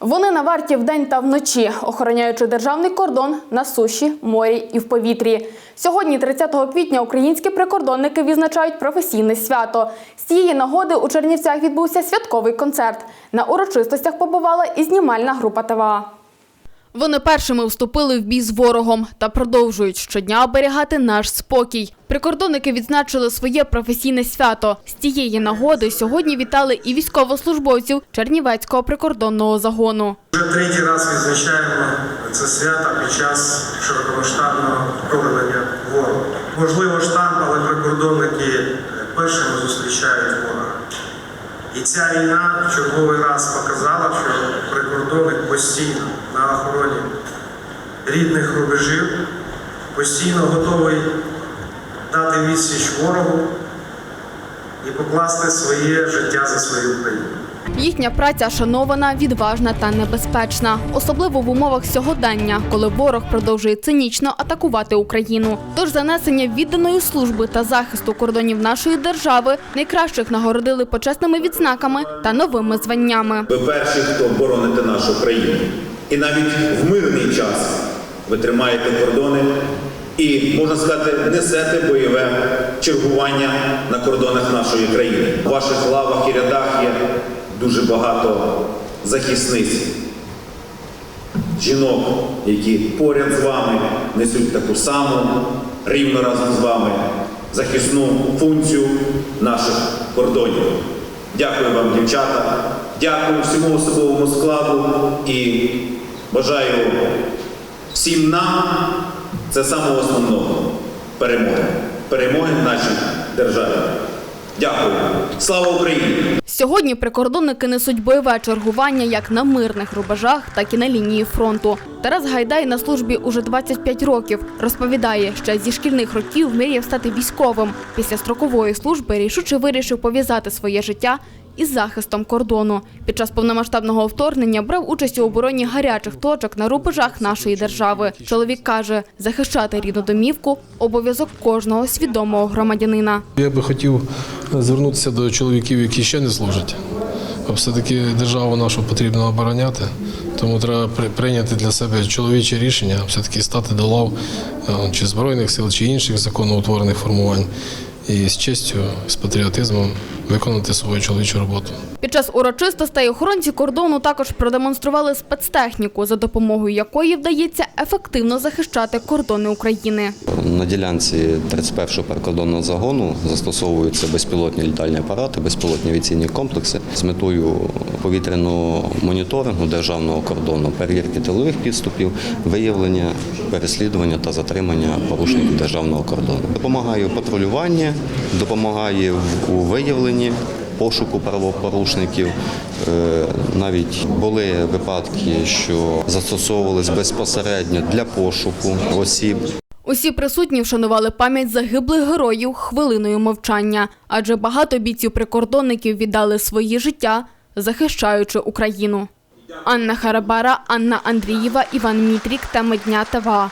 Вони на варті вдень та вночі, охороняючи державний кордон на суші, морі і в повітрі. Сьогодні, 30 квітня, українські прикордонники відзначають професійне свято. З цієї нагоди у Чернівцях відбувся святковий концерт. На урочистостях побувала і знімальна група ТВА. Вони першими вступили в бій з ворогом та продовжують щодня оберігати наш спокій. Прикордонники відзначили своє професійне свято. З цієї нагоди сьогодні вітали і військовослужбовців Чернівецького прикордонного загону. Вже третій раз відзначаємо це свято під час широкомасштабного вторгнення ворога. Можливо, штамп, але прикордонники першими зустрічають ворога. І ця війна в черговий раз показала, що прикордонник постійно на охороні рідних рубежів, постійно готовий дати відсіч ворогу і покласти своє життя за свою Україну. Їхня праця шанована, відважна та небезпечна, особливо в умовах сьогодення, коли ворог продовжує цинічно атакувати Україну. Тож занесення відданої служби та захисту кордонів нашої держави найкращих нагородили почесними відзнаками та новими званнями. Ви перші, хто бороните нашу країну. І навіть в мирний час ви тримаєте кордони і, можна сказати, несете бойове чергування на кордонах нашої країни. У ваших лавах і рядах є дуже багато захисниць, жінок, які поряд з вами несуть таку саму рівно разом з вами захисну функцію наших кордонів. Дякую вам, дівчата. Дякую всьому особовому складу і бажаю всім нам це самого основного перемоги. Перемоги в нашій державі. Дякую. Слава Україні! Сьогодні прикордонники несуть бойове чергування як на мирних рубежах, так і на лінії фронту. Тарас Гайдай на службі уже 25 років. Розповідає, що зі шкільних років мріяв стати військовим. Після строкової служби рішуче вирішив пов'язати своє життя із захистом кордону. Під час повномасштабного вторгнення брав участь у обороні гарячих точок на рубежах нашої держави. Чоловік каже, захищати рідну домівку обов'язок кожного свідомого громадянина. Я би хотів звернутися до чоловіків, які ще не служать. Все-таки державу нашу потрібно обороняти, тому треба при- прийняти для себе чоловіче рішення, все-таки стати до лав е, чи Збройних сил, чи інших законоутворених формувань. І з честю, з патріотизмом виконати свою чоловічу роботу. Під час урочистостей охоронці кордону також продемонстрували спецтехніку, за допомогою якої вдається ефективно захищати кордони України. На ділянці 31-го прикордонного загону застосовуються безпілотні літальні апарати, безпілотні авіаційні комплекси з метою повітряного моніторингу державного кордону, перевірки тилових підступів, виявлення, переслідування та затримання порушників державного кордону. Допомагає у патрулюванні, допомагає у виявленні. Пошуку правопорушників Е, навіть були випадки, що застосовувались безпосередньо для пошуку осіб, Усі присутні вшанували пам'ять загиблих героїв хвилиною мовчання, адже багато бійців прикордонників віддали свої життя, захищаючи Україну. Анна Харабара, Анна Андрієва, Іван Мітрік та Медня ТВА.